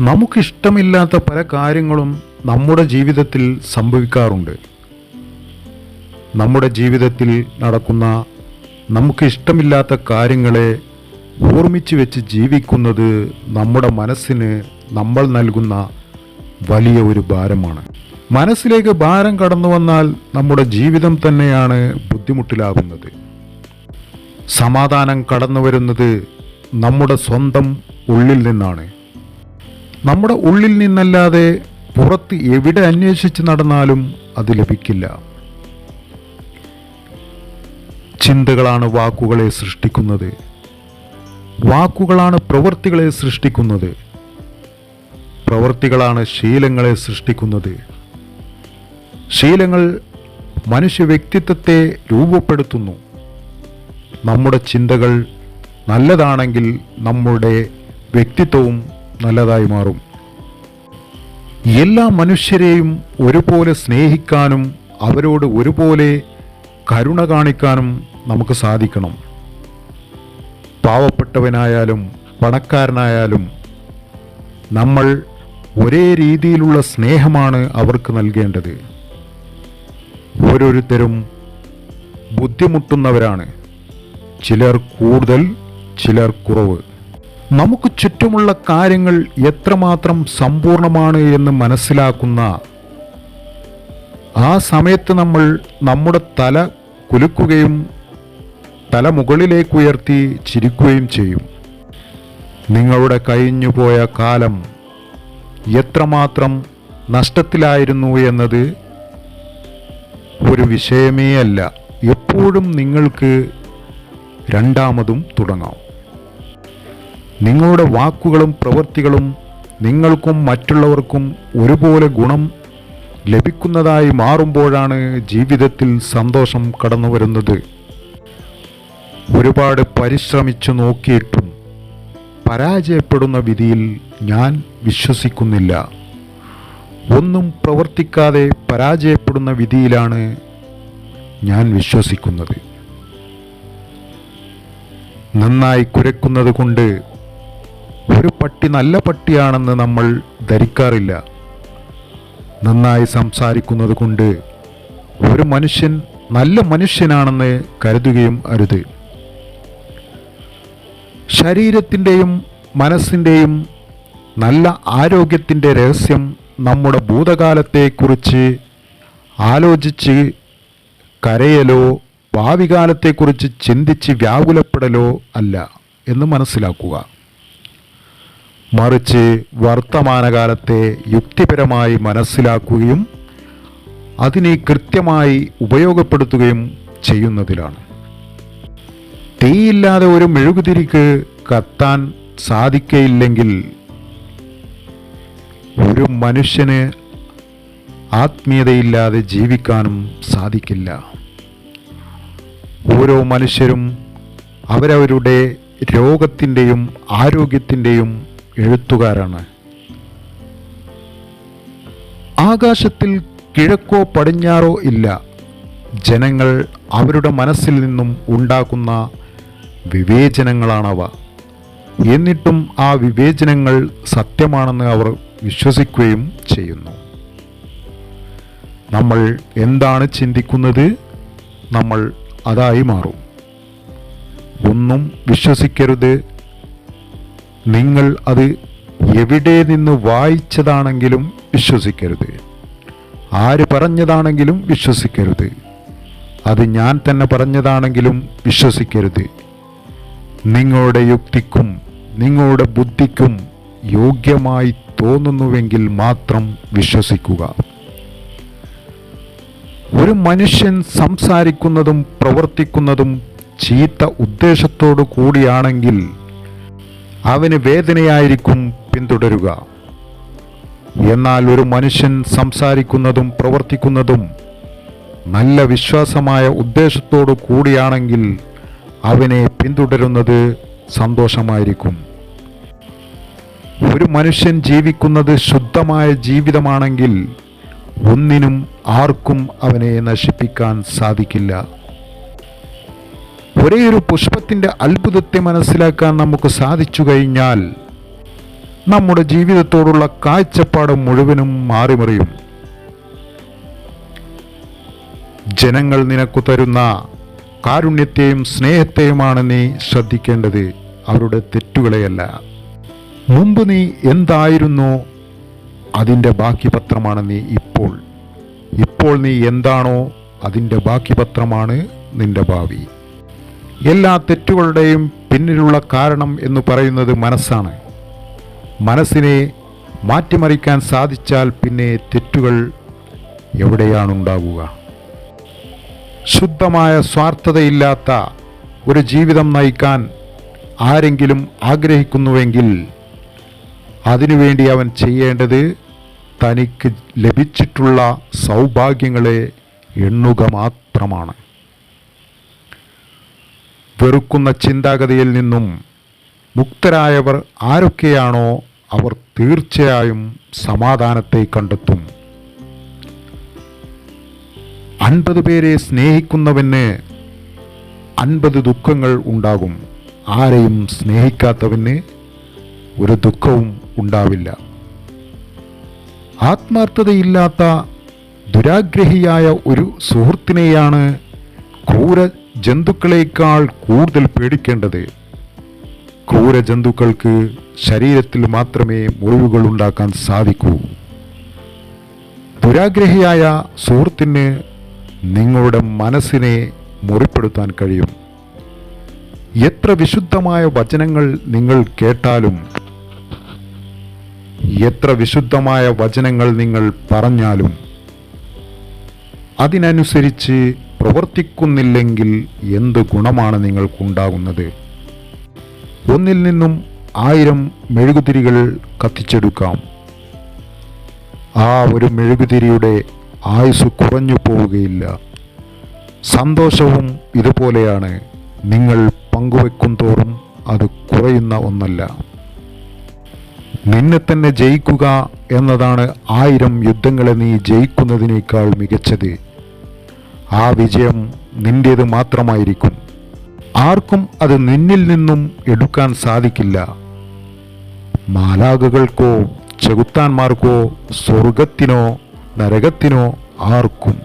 നമുക്കിഷ്ടമില്ലാത്ത പല കാര്യങ്ങളും നമ്മുടെ ജീവിതത്തിൽ സംഭവിക്കാറുണ്ട്. നമ്മുടെ ജീവിതത്തിൽ നടക്കുന്ന നമുക്ക് ഇഷ്ടമില്ലാത്ത കാര്യങ്ങളെ ഓർമ്മിച്ച് വെച്ച് ജീവിക്കുന്നത് നമ്മുടെ മനസ്സിന് നമ്മൾ നൽകുന്ന വലിയ ഒരു ഭാരമാണ്. മനസ്സിലേക്ക് ഭാരം കടന്നു വന്നാൽ നമ്മുടെ ജീവിതം തന്നെയാണ് ബുദ്ധിമുട്ടിലാകുന്നത്. സമാധാനം കടന്നു വരുന്നത് നമ്മുടെ സ്വന്തം ഉള്ളിൽ നിന്നാണ്. നമ്മുടെ ഉള്ളിൽ നിന്നല്ലാതെ പുറത്ത് എവിടെ അന്വേഷിച്ച് നടന്നാലും അത് ലഭിക്കില്ല. ചിന്തകളാണ് വാക്കുകളെ സൃഷ്ടിക്കുന്നത്. വാക്കുകളാണ് പ്രവൃത്തികളെ സൃഷ്ടിക്കുന്നത്. പ്രവൃത്തികളാണ് ശീലങ്ങളെ സൃഷ്ടിക്കുന്നത്. ശീലങ്ങൾ മനുഷ്യ വ്യക്തിത്വത്തെ രൂപപ്പെടുത്തുന്നു. നമ്മുടെ ചിന്തകൾ നല്ലതാണെങ്കിൽ നമ്മുടെ വ്യക്തിത്വവും നല്ലതായി മാറും. എല്ലാ മനുഷ്യരെയും ഒരുപോലെ സ്നേഹിക്കാനും അവരോട് ഒരുപോലെ കരുണ കാണിക്കാനും നമുക്ക് സാധിക്കണം. പാവപ്പെട്ടവനായാലും പണക്കാരനായാലും നമ്മൾ ഒരേ രീതിയിലുള്ള സ്നേഹമാണ് അവർക്ക് നൽകേണ്ടത്. ഓരോരുത്തരും ബുദ്ധിമുട്ടുന്നവരാണ്. ചിലർ കൂടുതൽ ചിലർ കുറവ്. നമുക്ക് ചുറ്റുമുള്ള കാര്യങ്ങൾ എത്രമാത്രം സമ്പൂർണമാണ് എന്ന് മനസ്സിലാക്കുന്ന ആ സമയത്ത് നമ്മൾ നമ്മുടെ തല കുലുക്കുകയും തല മുകളിലേക്ക് ഉയർത്തി ചിരിക്കുകയും ചെയ്യും. നിങ്ങളുടെ കഴിഞ്ഞുപോയ കാലം എത്രമാത്രം നഷ്ടത്തിലായിരുന്നു എന്നത് ഒരു വിഷയമേ അല്ല. എപ്പോഴും നിങ്ങൾക്ക് രണ്ടാമതും തുടങ്ങാം. നിങ്ങളുടെ വാക്കുകളും പ്രവൃത്തികളും നിങ്ങൾക്കും മറ്റുള്ളവർക്കും ഒരുപോലെ ഗുണം ലഭിക്കുന്നതായി മാറുമ്പോഴാണ് ജീവിതത്തിൽ സന്തോഷം കടന്നു വരുന്നത്. ഒരുപാട് പരിശ്രമിച്ചു നോക്കിയിട്ടും പരാജയപ്പെടുന്ന വിധിയിൽ ഞാൻ വിശ്വസിക്കുന്നില്ല. ഒന്നും പ്രവർത്തിക്കാതെ പരാജയപ്പെടുന്ന വിധിയിലാണ് ഞാൻ വിശ്വസിക്കുന്നത്. നന്നായി കുരക്കുന്നത് കൊണ്ട് ഒരു പട്ടി നല്ല പട്ടിയാണെന്ന് നമ്മൾ ധരിക്കാറില്ല. നന്നായി സംസാരിക്കുന്നത് കൊണ്ട് ഒരു മനുഷ്യൻ നല്ല മനുഷ്യനാണെന്ന് കരുതുകയും അരുത്. ശരീരത്തിന്റെയും മനസ്സിന്റെയും നല്ല ആരോഗ്യത്തിന്റെ രഹസ്യം നമ്മുടെ ഭൂതകാലത്തെക്കുറിച്ച് ആലോചിച്ച് കരയലോ ഭാവി കാലത്തെക്കുറിച്ച് ചിന്തിച്ച് വ്യാകുലപ്പെടലോ അല്ല എന്ന് മനസ്സിലാക്കുക. മറിച്ച് വർത്തമാനകാലത്തെ യുക്തിപരമായി മനസ്സിലാക്കുകയും അതിനെ കൃത്യമായി ഉപയോഗപ്പെടുത്തുകയും ചെയ്യുന്നതിലാണ്. തീയില്ലാതെ ഒരു മെഴുകുതിരിക്ക് കത്താൻ സാധിക്കയില്ലെങ്കിൽ ഒരു മനുഷ്യന് ആത്മീയതയില്ലാതെ ജീവിക്കാനും സാധിക്കില്ല. ഓരോ മനുഷ്യരും അവരവരുടെ രോഗത്തിന്റെയും ആരോഗ്യത്തിന്റെയും എഴുത്തുകാരാണ്. ആകാശത്തിൽ കിഴക്കോ പടിഞ്ഞാറോ ഇല്ല. ജനങ്ങൾ അവരുടെ മനസ്സിൽ നിന്നും ഉണ്ടാക്കുന്ന വിവേചനങ്ങളാണവ. എന്നിട്ടും ആ വിവേചനങ്ങൾ സത്യമാണെന്ന് അവർ വിശ്വസിക്കുകയും ചെയ്യുന്നു. നമ്മൾ എന്താണ് ചിന്തിക്കുന്നത്? നമ്മൾ അതായി മാറും. ഒന്നും വിശ്വസിക്കരുത്. നിങ്ങൾ അത് എവിടെ നിന്ന് വായിച്ചതാണെങ്കിലും വിശ്വസിക്കരുത്. ആര് പറഞ്ഞതാണെങ്കിലും വിശ്വസിക്കരുത്. അത് ഞാൻ തന്നെ പറഞ്ഞതാണെങ്കിലും വിശ്വസിക്കരുത്. നിങ്ങളുടെ യുക്തിക്കും നിങ്ങളുടെ ബുദ്ധിക്കും യോഗ്യമായി തോന്നുന്നുവെങ്കിൽ മാത്രം വിശ്വസിക്കുക. ഒരു മനുഷ്യൻ സംസാരിക്കുന്നതും പ്രവർത്തിക്കുന്നതും ചീത്ത ഉദ്ദേശത്തോടു കൂടിയാണെങ്കിൽ അവന് വേദനയായിരിക്കും പിന്തുടരുക. എന്നാൽ ഒരു മനുഷ്യൻ സംസാരിക്കുന്നതും പ്രവർത്തിക്കുന്നതും നല്ല വിശ്വാസമായ ഉദ്ദേശത്തോടു കൂടിയാണെങ്കിൽ അവനെ പിന്തുടരുന്നത് സന്തോഷമായിരിക്കും. ഒരു മനുഷ്യൻ ജീവിക്കുന്നത് ശുദ്ധമായ ജീവിതമാണെങ്കിൽ ഒന്നിനും ആർക്കും അവനെ നശിപ്പിക്കാൻ സാധിക്കില്ല. ഒരേ ഒരു പുഷ്പത്തിന്റെ അത്ഭുതത്തെ മനസ്സിലാക്കാൻ നമുക്ക് സാധിച്ചു കഴിഞ്ഞാൽ നമ്മുടെ ജീവിതത്തോടുള്ള കാഴ്ചപ്പാട് മുഴുവനും മാറിമറിയും. ജനങ്ങൾ നിനക്കു തരുന്ന കാരുണ്യത്തെയും സ്നേഹത്തെയുമാണ് നീ ശ്രദ്ധിക്കേണ്ടത്. അവരുടെ തെറ്റുകളെയല്ല. മുമ്പ് നീ എന്തായിരുന്നു? അതിന്റെ ബാക്കി പത്രമാണ് നീ ഇപ്പോൾ. ഇപ്പോൾ നീ എന്താണോ? അതിന്റെ ബാക്കി പത്രമാണ് നിന്റെ ഭാവി. എല്ലാ തെറ്റുകളുടെയും പിന്നിലുള്ള കാരണം എന്ന് പറയുന്നത് മനസ്സാണ്. മനസ്സിനെ മാറ്റിമറിക്കാൻ സാധിച്ചാൽ പിന്നെ തെറ്റുകൾ എവിടെയാണുണ്ടാകുക ശുദ്ധമായ സ്വാർത്ഥതയില്ലാത്ത ഒരു ജീവിതം നയിക്കാൻ ആരെങ്കിലും ആഗ്രഹിക്കുന്നുവെങ്കിൽ അതിനുവേണ്ടി അവൻ ചെയ്യേണ്ടത് തനിക്ക് ലഭിച്ചിട്ടുള്ള സൗഭാഗ്യങ്ങളെ എണ്ണുക മാത്രമാണ്. വെറുക്കുന്ന ചിന്താഗതിയിൽ നിന്നും മുക്തരായവർ ആരൊക്കെയാണോ അവർ തീർച്ചയായും സമാധാനത്തെ കണ്ടെത്തും. അൻപത് പേരെ സ്നേഹിക്കുന്നവന് അൻപത് ദുഃഖങ്ങൾ ഉണ്ടാകും. ആരെയും സ്നേഹിക്കാത്തവന് ഒരു ദുഃഖവും ഉണ്ടാവില്ല. ആത്മാർത്ഥതയില്ലാത്ത ദുരാഗ്രഹിയായ ഒരു സുഹൃത്തിനെയാണ് ക്രൂര ജന്തുക്കളേക്കാൾ കൂടുതൽ പേടിക്കേണ്ടത് ക്രൂര ജന്തുക്കൾക്ക് ശരീരത്തിൽ മാത്രമേ മുറിവുകൾ ഉണ്ടാക്കാൻ സാധിക്കൂ. ദുരാഗ്രഹിയായ സുഹൃത്തിന് നിങ്ങളുടെ മനസ്സിനെ മുറിപ്പെടുത്താൻ കഴിയും. എത്ര വിശുദ്ധമായ വചനങ്ങൾ നിങ്ങൾ കേട്ടാലും എത്ര വിശുദ്ധമായ വചനങ്ങൾ നിങ്ങൾ പറഞ്ഞാലും അതിനനുസരിച്ച് പ്രവർത്തിക്കുന്നില്ലെങ്കിൽ എന്ത് ഗുണമാണ് നിങ്ങൾക്കുണ്ടാകുന്നത്? ഒന്നിൽ നിന്നും ആയിരം മെഴുകുതിരികൾ കത്തിച്ചെടുക്കാം. ആ ഒരു മെഴുകുതിരിയുടെ ആയുസ് കുറഞ്ഞു പോവുകയില്ല. സന്തോഷവും ഇതുപോലെയാണ്. നിങ്ങൾ പങ്കുവെക്കും തോറും അത് കുറയുന്ന ഒന്നല്ല. നിന്നെ തന്നെ ജയിക്കുക എന്നതാണ് ആയിരം യുദ്ധങ്ങളെ നീ ജയിക്കുന്നതിനേക്കാൾ മികച്ചത്. ആ വിജയം നിന്റേത് മാത്രമായിരിക്കും. ആർക്കും അത് നിന്നിൽ നിന്നും എടുക്കാൻ സാധിക്കില്ല. മാലാകകൾക്കോ ചെകുത്താന്മാർക്കോ സ്വർഗത്തിനോ നരകത്തിനോ ആർക്കും.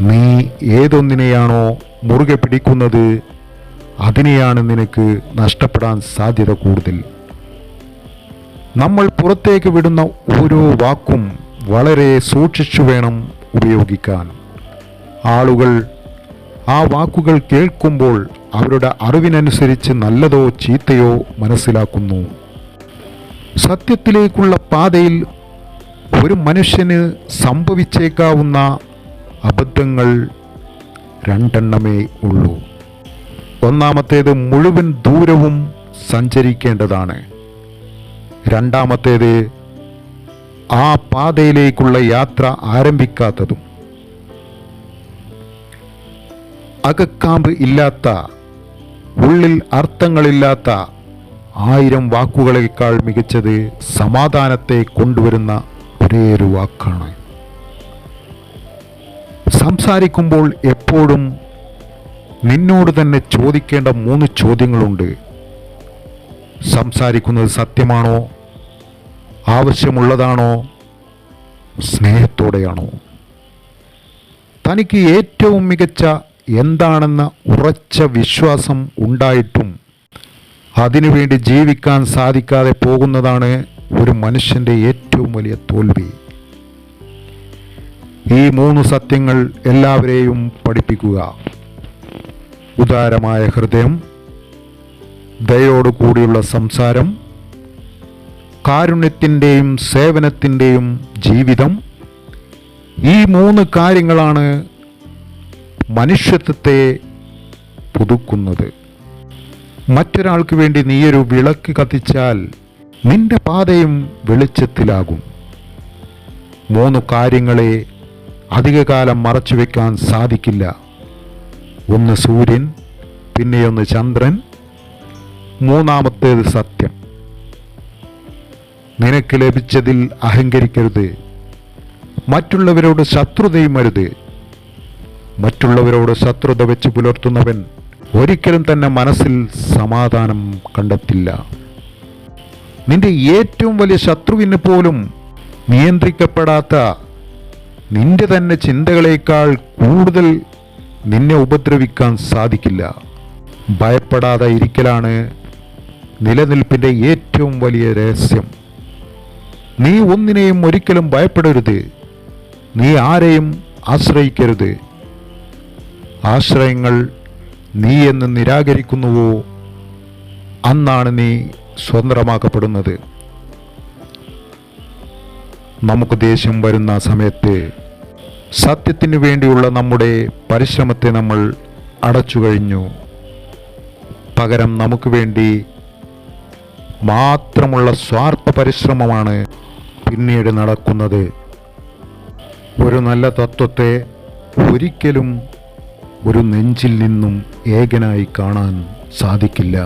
നീ ഏതൊന്നിനെയാണോ മുറുകെ പിടിക്കുന്നത് അതിനെയാണ് നിനക്ക് നഷ്ടപ്പെടാൻ സാധ്യത കൂടുതൽ. നമ്മൾ പുറത്തേക്ക് വിടുന്ന ഓരോ വാക്കും വളരെ സൂക്ഷിച്ചു വേണം ഉപയോഗിക്കാൻ. ആളുകൾ ആ വാക്കുകൾ കേൾക്കുമ്പോൾ അവരുടെ അറിവിനനുസരിച്ച് നല്ലതോ ചീത്തയോ മനസ്സിലാക്കുന്നു. സത്യത്തിലേക്കുള്ള പാതയിൽ ഒരു മനുഷ്യന് സംഭവിച്ചേക്കാവുന്ന അബദ്ധങ്ങൾ രണ്ടെണ്ണമേ ഉള്ളൂ. ഒന്നാമത്തേത് മുഴുവൻ ദൂരവും സഞ്ചരിക്കേണ്ടതാണ്. രണ്ടാമത്തേത് ആ പാതയിലേക്കുള്ള യാത്ര ആരംഭിക്കാത്തതും. അകക്കാമ്പ് ഇല്ലാത്ത ഉള്ളിൽ അർത്ഥങ്ങളില്ലാത്ത ആയിരം വാക്കുകളേക്കാൾ മികച്ചത് സമാധാനത്തെ കൊണ്ടുവരുന്ന ഒരേയൊരു വാക്കാണ്. സംസാരിക്കുമ്പോൾ എപ്പോഴും നിന്നോട് തന്നെ ചോദിക്കേണ്ട മൂന്ന് ചോദ്യങ്ങളുണ്ട്. സംസാരിക്കുന്നത് സത്യമാണോ? ആവശ്യമുള്ളതാണോ? സ്നേഹത്തോടെയാണോ? തനിക്ക് ഏറ്റവും മികച്ച എന്താണെന്ന ഉറച്ച വിശ്വാസം ഉണ്ടായിട്ടും അതിനുവേണ്ടി ജീവിക്കാൻ സാധിക്കാതെ പോകുന്നതാണ് ഒരു മനുഷ്യന്റെ ഏറ്റവും വലിയ തോൽവി. ഈ മൂന്ന് സത്യങ്ങൾ എല്ലാവരെയും പഠിപ്പിക്കുക. ഉദാരമായ ഹൃദയം ദയോടു കൂടിയുള്ള സംസാരം കാരുണ്യത്തിന്റെയും സേവനത്തിന്റെയും ജീവിതം ഈ മൂന്ന് കാര്യങ്ങളാണ് മനുഷ്യത്വത്തെ പുതുക്കുന്നത്. മറ്റൊരാൾക്ക് വേണ്ടി നീയൊരു വിളക്ക് കത്തിച്ചാൽ നിന്റെ പാതയും വെളിച്ചത്തിലാകും. മൂന്ന് കാര്യങ്ങളെ അധികകാലം മറച്ചുവെക്കാൻ സാധിക്കില്ല. ഒന്ന് സൂര്യൻ പിന്നെയൊന്ന് ചന്ദ്രൻ. മൂന്നാമത്തേത് സത്യം. നിനക്ക് ലഭിച്ചതിൽ അഹങ്കരിക്കരുത്. മറ്റുള്ളവരോട് ശത്രുതയും അരുത്. മറ്റുള്ളവരോട് ശത്രുത വെച്ച് പുലർത്തുന്നവൻ ഒരിക്കലും തന്നെ മനസ്സിൽ സമാധാനം കണ്ടെത്തില്ല. നിന്റെ ഏറ്റവും വലിയ ശത്രുവിന് പോലും നിയന്ത്രിക്കപ്പെടാത്ത നിന്റെ തന്നെ ചിന്തകളേക്കാൾ കൂടുതൽ നിന്നെ ഉപദ്രവിക്കാൻ സാധിക്കില്ല. ഭയപ്പെടാതെ ഇരിക്കലാണ് നിലനിൽപ്പിന്റെ ഏറ്റവും വലിയ രഹസ്യം. നീ ഒന്നിനെയും ഒരിക്കലും ഭയപ്പെടരുത്. നീ ആരെയും ആശ്രയിക്കരുത്. ആശ്രയങ്ങൾ നീ എന്ന് നിരാകരിക്കുന്നുവോ? അന്നാണ് നീ സ്വതന്ത്രമാക്കപ്പെടുന്നത്. നമുക്ക് ദേഷ്യം വരുന്ന സമയത്ത് സത്യത്തിന് വേണ്ടിയുള്ള നമ്മുടെ പരിശ്രമത്തെ നമ്മൾ അടച്ചു കഴിഞ്ഞു. പകരം നമുക്ക് വേണ്ടി മാത്രമുള്ള സ്വാർത്ഥ പരിശ്രമമാണ് പിന്നീട് നടക്കുന്നത്. ഒരു നല്ല തത്വത്തെ ഒരിക്കലും ഒരു നെഞ്ചിൽ നിന്നും ഏകനായി കാണാൻ സാധിക്കില്ല.